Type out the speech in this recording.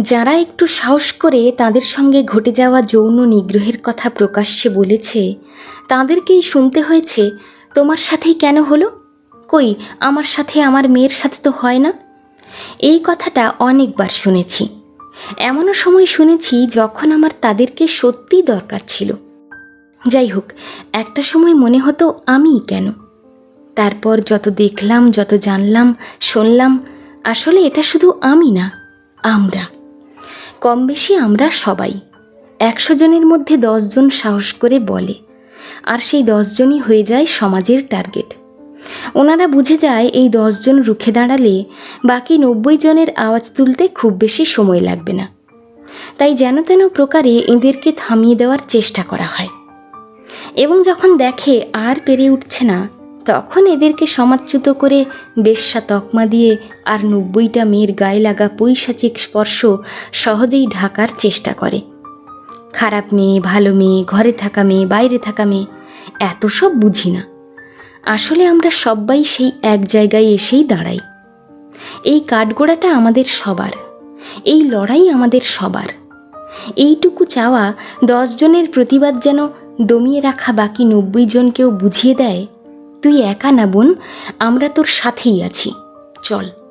যারা একটু সাহস করে তাদের সঙ্গে ঘটে যাওয়া যৌন নিগ্রহের কথা প্রকাশ্যে বলেছে, তাদেরকেই শুনতে হয়েছে, তোমার সাথেই কেন হলো? কই, আমার সাথে আমার মেয়ের সাথে তো হয় না? এই কথাটা অনেকবার শুনেছি। এমনও সময় শুনেছি যখন আমার তাদেরকে সত্যিই দরকার ছিল। যাই হোক, একটা সময় মনে হতো আমিই কেন? তারপর যত দেখলাম, যত জানলাম, শুনলাম, আসলে এটা শুধু আমি না, আমরা। কম বেশি আমরা সবাই। একশো জনের মধ্যে দশজন সাহস করে বলে, আর সেই দশজনই হয়ে যায় সমাজের টার্গেট। ওনারা বুঝে যায় এই দশজন রুখে দাঁড়ালে বাকি নব্বই জনের আওয়াজ তুলতে খুব বেশি সময় লাগবে না। তাই যেন তেন প্রকারে এদেরকে থামিয়ে দেওয়ার চেষ্টা করা হয়। এবং যখন দেখে আর পেরে উঠছে না তখন এদেরকে সমাজচ্যুত করে বেশ্যা তকমা দিয়ে আর নব্বইটা মেয়ের গায়ে লাগা পৈশাচিক স্পর্শ সহজেই ঢাকার চেষ্টা করে। খারাপ মেয়ে, ভালো মেয়ে, ঘরে থাকা মেয়ে, বাইরে থাকা মেয়ে, এত সব বুঝি না। আসলে আমরা সবাই সেই এক জায়গায় এসেই দাঁড়াই। এই কাঠগোড়াটা আমাদের সবার, এই লড়াই আমাদের সবার। এইটুকু চাওয়া দশজনের প্রতিবাদ যেন দমিয়ে রাখা বাকি নব্বই জনকেও বুঝিয়ে দেয় তুই একা না বোন আমরা তোর সাথেই আছি। চল।